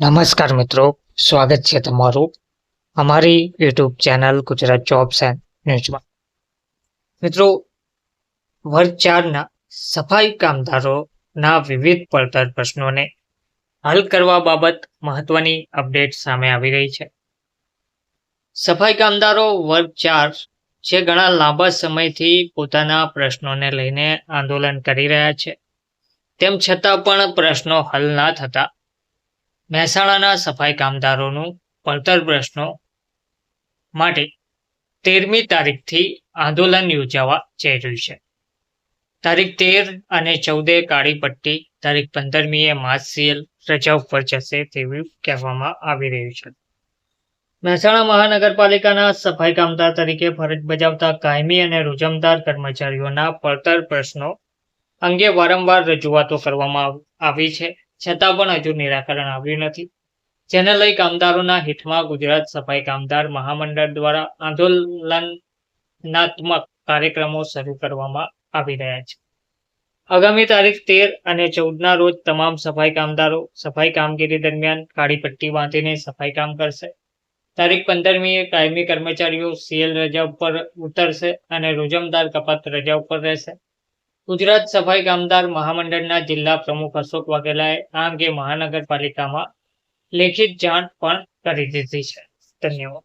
નમસ્કાર મિત્રો, સ્વાગત છે તમારું અમારી YouTube channel Gujarat jobs and ન્યૂઝમાં. મિત્રો વર્ગ ચારના સફાઈ કામદારોના વિવિધ પડતર પ્રશ્નોને હલ કરવા બાબત મહત્વની અપડેટ સામે આવી રહી છે. સફાઈ કામદારો વર્ગ ચાર જે ઘણા લાંબા સમયથી પોતાના પ્રશ્નોને લઈને આંદોલન કરી રહ્યા છે. તેમ છતાં પણ પ્રશ્નો હલ ના થતા મહેસાણાના સફાઈ કામદારોનું પડતર પ્રશ્નો માટે તેરમી તારીખથી આંદોલન યોજાવા જઈ રહ્યું છે. તારીખ તેર અને ચૌદે કાળી પટ્ટી, તારીખ પંદરમીએ માસસીએલ રજા ઉપર જશે તેવું કહેવામાં આવી રહ્યું છે. મહેસાણા મહાનગરપાલિકાના સફાઈ કામદાર તરીકે ફરજ બજાવતા કાયમી અને રૂજમદાર કર્મચારીઓના પડતર પ્રશ્નો અંગે વારંવાર રજૂઆતો કરવામાં આવી છે. છતાં પણ હજુ નિરાકરણ આવ્યું નથી. જેને લઈ કામદારોના હિતમાં ગુજરાત સફાઈ કામદાર મહામંડળ દ્વારા આંદોલનાત્મક કાર્યક્રમો શરૂ કરવામાં આવી રહ્યા છે. આગામી તારીખ તેર અને ચૌદના રોજ તમામ સફાઈ કામદારો સફાઈ કામગીરી દરમિયાન કાળી પટ્ટી બાંધીને સફાઈ કામ કરશે. તારીખ પંદરમીએ કાયમી કર્મચારીઓ સીએલ રજા ઉપર ઉતરશે અને રોજમદાર કપાત રજા ઉપર રહેશે. ગુજરાત સફાઈ કામદાર મહામંડળના જિલ્લા પ્રમુખ અશોક વાઘેલાએ આ અંગે મહાનગરપાલિકામાં લેખિત જાણ પણ કરી દીધી છે. ધન્યવાદ.